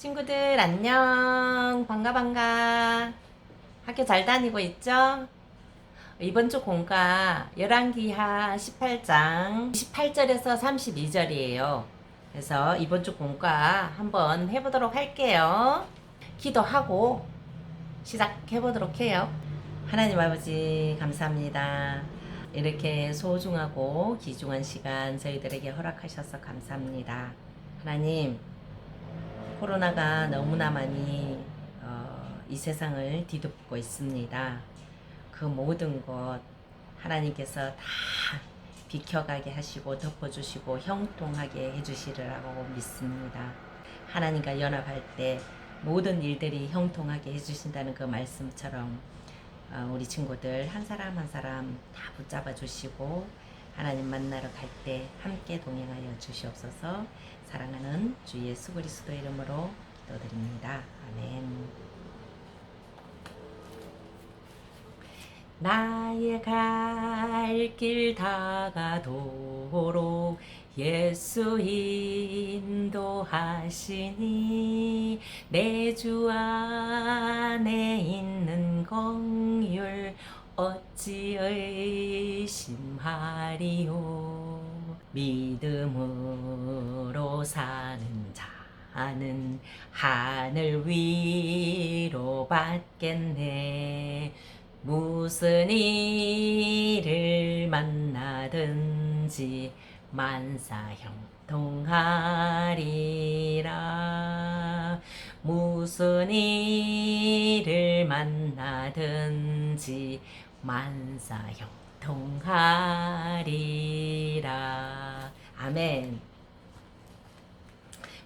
친구들 안녕 반가 반가 학교 잘 다니고 있죠? 이번 주 공과 열왕기하 18장 18절에서 32절이에요. 그래서 이번 주 공과 한번 해보도록 할게요. 기도하고 시작해 보도록 해요. 하나님 아버지 감사합니다. 이렇게 소중하고 귀중한 시간 저희들에게 허락하셔서 감사합니다. 하나님 코로나가 너무나 많이 어, 이 세상을 뒤덮고 있습니다. 그 모든 것 하나님께서 다 비켜가게 하시고 덮어주시고 형통하게 해주시리라고 믿습니다. 하나님과 연합할 때 모든 일들이 형통하게 해주신다는 그 말씀처럼 어, 우리 친구들 한 사람 한 사람 다 붙잡아 주시고 하나님 만나러 갈 때 함께 동행하여 주시옵소서 사랑하는 주 예수 그리스도 이름으로 기도드립니다. 아멘. 나의 갈 길 다가도록 예수 인도하시니 내 주 안에 있는 공율 어찌 의심하리요 믿음으로 사는 자는 하늘 위로 받겠네. 무슨 일을 만나든지 만사 형통하리라. 무슨 일을 만나든지 만사 형통 하리라 아멘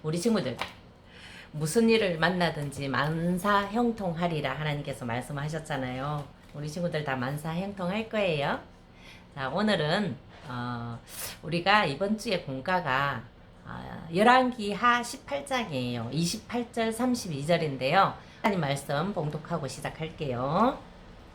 우리 친구들 무슨 일을 만나든지 만사 형통하리라 하나님께서 말씀하셨잖아요. 우리 친구들 다 만사 형통할 거예요. 자 오늘은 어, 우리가 이번 주에 공가가 어, 열왕기하 18장이에요. 28절 32절인데요. 하나님 말씀 봉독하고 시작할게요.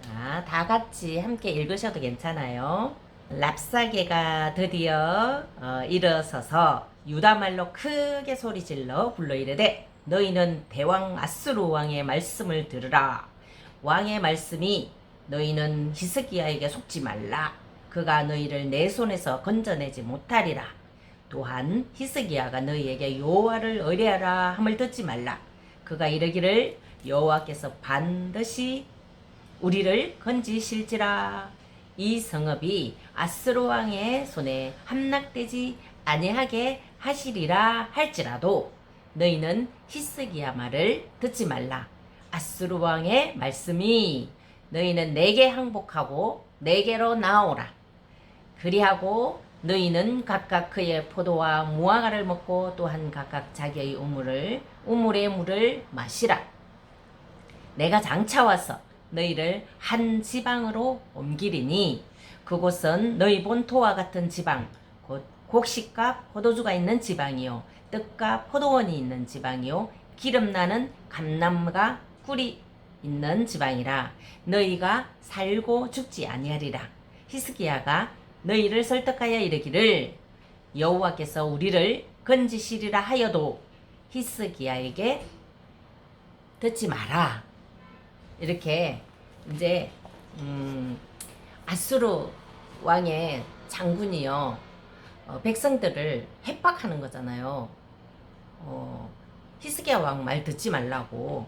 자, 다 같이 함께 읽으셔도 괜찮아요. 랍사게가 드디어 어, 일어서서 유다 말로 크게 소리질러 불러 이르되 너희는 대왕 아스루 왕의 말씀을 들으라. 왕의 말씀이 너희는 히스기야에게 속지 말라. 그가 너희를 내 손에서 건져내지 못하리라. 또한 히스기야가 너희에게 여호와를 의뢰하라 함을 듣지 말라. 그가 이르기를 여호와께서 반드시 우리를 건지실지라. 이 성읍이 아스로 왕의 손에 함락되지 아니하게 하시리라 할지라도 너희는 히스기야 말을 듣지 말라. 아스루 왕의 말씀이 너희는 내게 항복하고 내게로 나오라. 그리하고 너희는 각각 그의 포도와 무화과를 먹고 또한 각각 자기의 우물을 우물의 물을 마시라. 내가 장차 와서 너희를 한 지방으로 옮기리니 그곳은 너희 본토와 같은 지방 곧 곡식과 포도주가 있는 지방이요 뜻과 포도원이 있는 지방이요 기름 나는 감남과 꿀이 있는 지방이라 너희가 살고 죽지 아니하리라. 히스기야가 너희를 설득하여 이르기를 여호와께서 우리를 건지시리라 하여도 히스기야에게 듣지 마라 이렇게 이제 음, 아수르 왕의 장군이요 어, 백성들을 협박하는 거잖아요. 어, 히스기야 왕 말 듣지 말라고.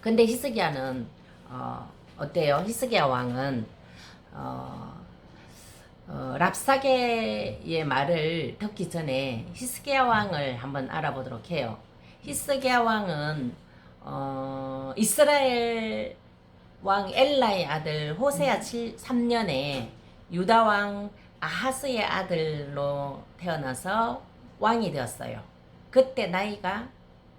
근데 히스기야는 어, 어때요? 히스기야 왕은 어, 어, 랍사게의 말을 듣기 전에 히스기야 왕을 한번 알아보도록 해요. 히스기야 왕은 어, 이스라엘 왕 엘라의 아들 호세아 7, 3년에 유다 왕 아하스의 아들로 태어나서 왕이 되었어요. 그때 나이가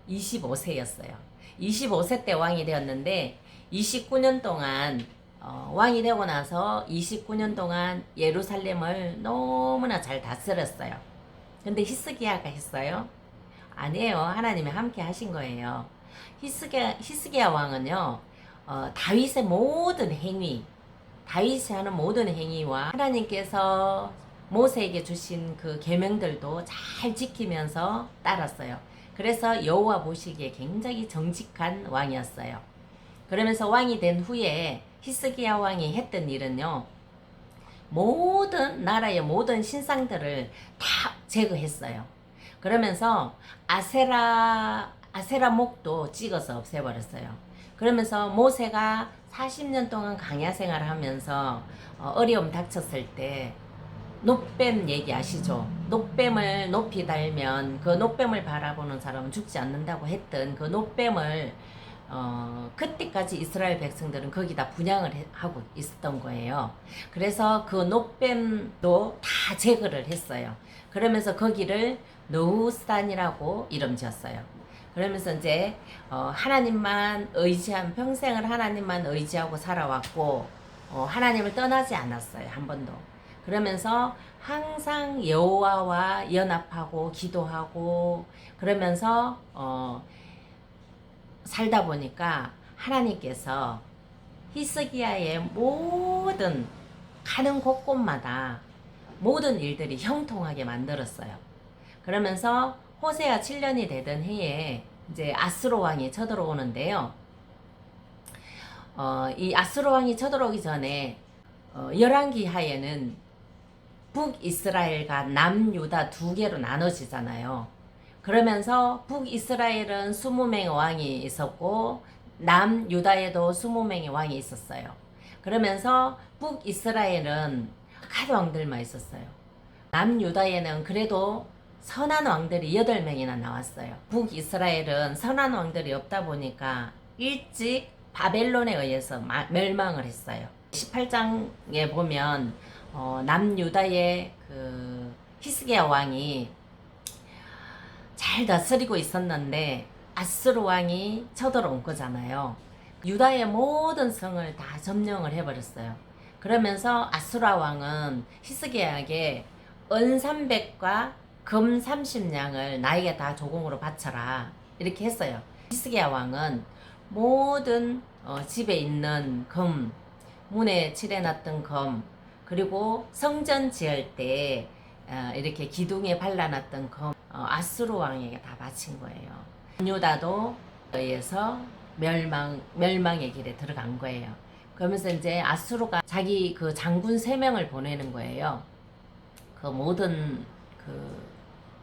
25세였어요. 25세 때 왕이 되었는데 29년 동안 어, 왕이 되고 나서 29년 동안 예루살렘을 너무나 잘 다스렸어요. 근데 히스기야가 했어요? 아니에요. 하나님이 함께 하신 거예요. 히스기야, 히스기야 왕은요, 어, 다윗의 모든 행위, 다윗이 하는 모든 행위와 하나님께서 모세에게 주신 그 계명들도 잘 지키면서 따랐어요. 그래서 여호와 보시기에 굉장히 정직한 왕이었어요. 그러면서 왕이 된 후에 히스기야 왕이 했던 일은요. 모든 나라의 모든 신상들을 다 제거했어요. 그러면서 아세라 아세라 목도 찍어서 없애버렸어요. 그러면서 모세가 40년 동안 강야 생활을 하면서 어, 어려움 닥쳤을 때 노뱀 얘기 아시죠? 노뱀을 높이 달면 그 노뱀을 바라보는 사람은 죽지 않는다고 했던 그 노뱀을 어, 그때까지 이스라엘 백성들은 거기다 분양을 해- 하고 있었던 거예요. 그래서 그 노뱀도 다 제거를 했어요. 그러면서 거기를 노후산이라고 이름 지었어요. 그러면서 이제 어, 하나님만 의지한 평생을 하나님만 의지하고 살아왔고 어, 하나님을 떠나지 않았어요 한 번도. 그러면서 항상 여호와와 연합하고 기도하고 그러면서 어, 살다 보니까 하나님께서 히스기야의 모든 가는 곳곳마다 모든 일들이 형통하게 만들었어요. 그러면서 호세아 7년이 되던 해에 이제 아스로 왕이 쳐들어오는데요. 어, 이 아스로 왕이 쳐들어오기 전에 어, 열왕기 하에는 북이스라엘과 남유다 두 개로 나눠지잖아요. 그러면서 북이스라엘은 20명의 왕이 있었고 남유다에도 20명의 왕이 있었어요. 그러면서 북이스라엘은 악한 왕들만 있었어요. 남유다에는 그래도 선한 왕들이 8명이나 나왔어요. 북이스라엘은 선한 왕들이 없다 보니까 일찍 바벨론에 의해서 마- 멸망을 했어요. 18장에 보면 어, 남유다의 그 히스기야 왕이 잘 다스리고 있었는데 아스루 왕이 쳐들어온 거잖아요. 유다의 모든 성을 다 점령을 해버렸어요. 그러면서 아수라 왕은 히스기야에게 은 300과 금 30냥을 나에게 다 조공으로 바쳐라 이렇게 했어요. 히스기야 왕은 모든 어, 집에 있는 금, 문에 칠해놨던 금, 그리고 성전 지을 때 어, 이렇게 기둥에 발라놨던 금, 어, 아수르 왕에게 다 바친 거예요. 유다도 의해서 멸망 멸망의 길에 들어간 거예요. 그러면서 이제 아수르가 자기 그 장군 세 명을 보내는 거예요. 그 모든 그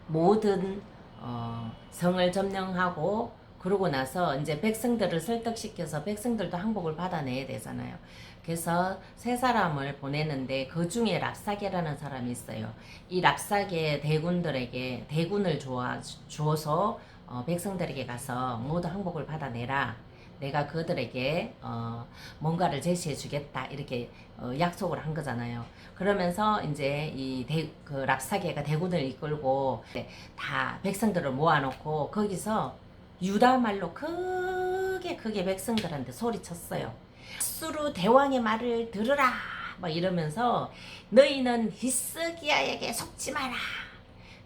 모든 어, 성을 점령하고 그러고 나서 이제 백성들을 설득시켜서 백성들도 항복을 받아내야 되잖아요. 그래서 세 사람을 보내는데 그 중에 랍사게라는 사람이 있어요. 이 랍사게 대군들에게 대군을 주어, 주어서 어, 백성들에게 가서 모두 항복을 받아내라. 내가 그들에게 어, 뭔가를 제시해 주겠다 이렇게 어, 약속을 한 거잖아요. 그러면서 이제 이그 랍사게가 대군을 이끌고 다 백성들을 모아놓고 거기서 유다 말로 크게 크게 백성들한테 소리쳤어요. 수루 대왕의 말을 들으라 막 이러면서 너희는 히스기야에게 속지 마라.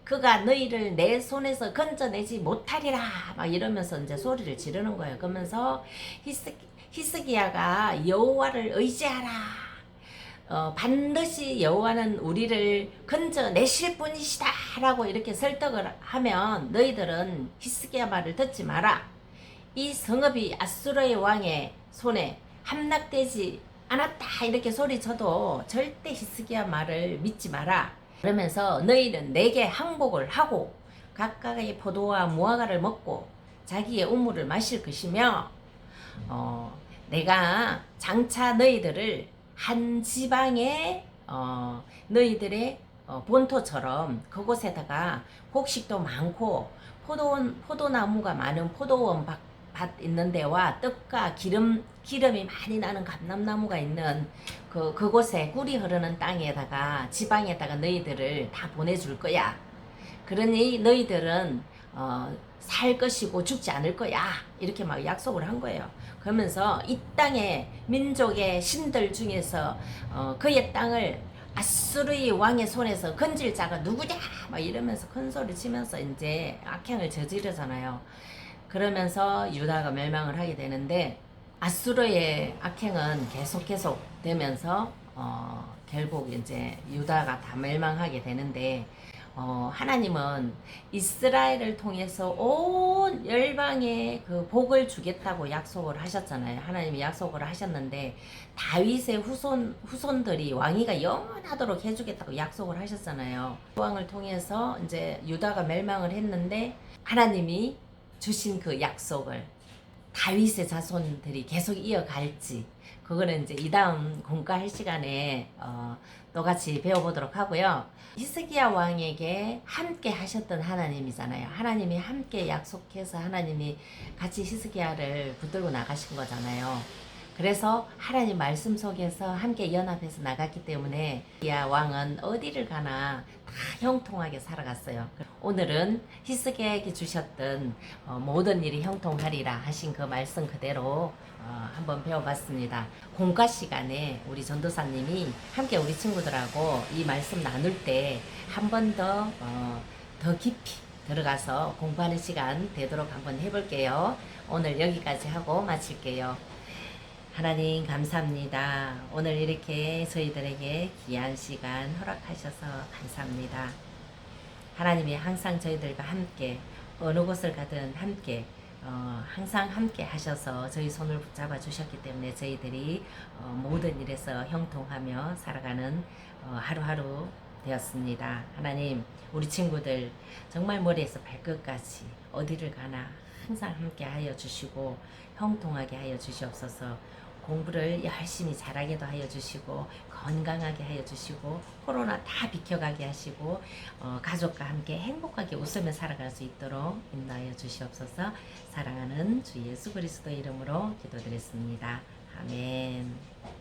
그가 너희를 내 손에서 건져내지 못하리라 막 이러면서 이제 소리를 지르는 거예요. 그러면서 히스 히스기야가 여호와를 의지하라. 어, 반드시 여호와는 우리를 건져내실 분이시다 라고 이렇게 설득을 하면 너희들은 히스기야 말을 듣지 마라. 이 성읍이 아수르의 왕의 손에 함락되지 않았다 이렇게 소리쳐도 절대 히스기야 말을 믿지 마라. 그러면서 너희는 내게 항복을 하고 각각의 포도와 무화과를 먹고 자기의 우물을 마실 것이며 어, 내가 장차 너희들을 한 지방에 어, 너희들의 어, 본토처럼 그곳에다가 곡식도 많고 포도원 포도나무가 많은 포도원 밭, 밭 있는 데와 떡과 기름 기름이 많이 나는 감람나무가 있는 그 그곳에 꿀이 흐르는 땅에다가 지방에다가 너희들을 다 보내줄 거야. 그러니 너희들은 어, 살 것이고 죽지 않을 거야. 이렇게 막 약속을 한 거예요. 그러면서 이 땅의 민족의 신들 중에서 어, 그의 땅을 아수르의 왕의 손에서 건질 자가 누구냐? 막 이러면서 큰 소리 치면서 이제 악행을 저지르잖아요. 그러면서 유다가 멸망을 하게 되는데 아수르의 악행은 계속 계속 되면서 어, 결국 이제 유다가 다 멸망하게 되는데 어, 하나님은 이스라엘을 통해서 온 열방에 그 복을 주겠다고 약속을 하셨잖아요. 하나님이 약속을 하셨는데 다윗의 후손 후손들이 왕위가 영원하도록 해주겠다고 약속을 하셨잖아요. 그 왕을 통해서 이제 유다가 멸망을 했는데 하나님이 주신 그 약속을 다윗의 자손들이 계속 이어갈지 그거는 이제 이 다음 공과할 시간에 어, 똑같이 배워보도록 하고요. 히스기야 왕에게 함께 하셨던 하나님이잖아요. 하나님이 함께 약속해서 하나님이 같이 히스기야를 붙들고 나가신 거잖아요. 그래서 하나님 말씀 속에서 함께 연합해서 나갔기 때문에 히스기야 왕은 어디를 가나 다 형통하게 살아갔어요. 오늘은 히스기야에게 주셨던 어, 모든 일이 형통하리라 하신 그 말씀 그대로 어, 한번 배워봤습니다. 공과 시간에 우리 전도사님이 함께 우리 친구들하고 이 말씀 나눌 때 한 번더 어, 더 깊이 들어가서 공부하는 시간 되도록 한번 해볼게요. 오늘 여기까지 하고 마칠게요. 하나님 감사합니다. 오늘 이렇게 저희들에게 귀한 시간 허락하셔서 감사합니다. 하나님이 항상 저희들과 함께 어느 곳을 가든 함께 어, 항상 함께 하셔서 저희 손을 붙잡아 주셨기 때문에 저희들이 어, 모든 일에서 형통하며 살아가는 어, 하루하루 되었습니다. 하나님, 우리 친구들 정말 머리에서 발끝까지 어디를 가나 항상 함께 하여 주시고 형통하게 하여 주시옵소서. 공부를 열심히 잘하게도 하여 주시고 건강하게 하여 주시고 코로나 다 비켜가게 하시고 어, 가족과 함께 행복하게 웃으며 살아갈 수 있도록 인도하여 주시옵소서 사랑하는 주 예수 그리스도 이름으로 기도드렸습니다. 아멘.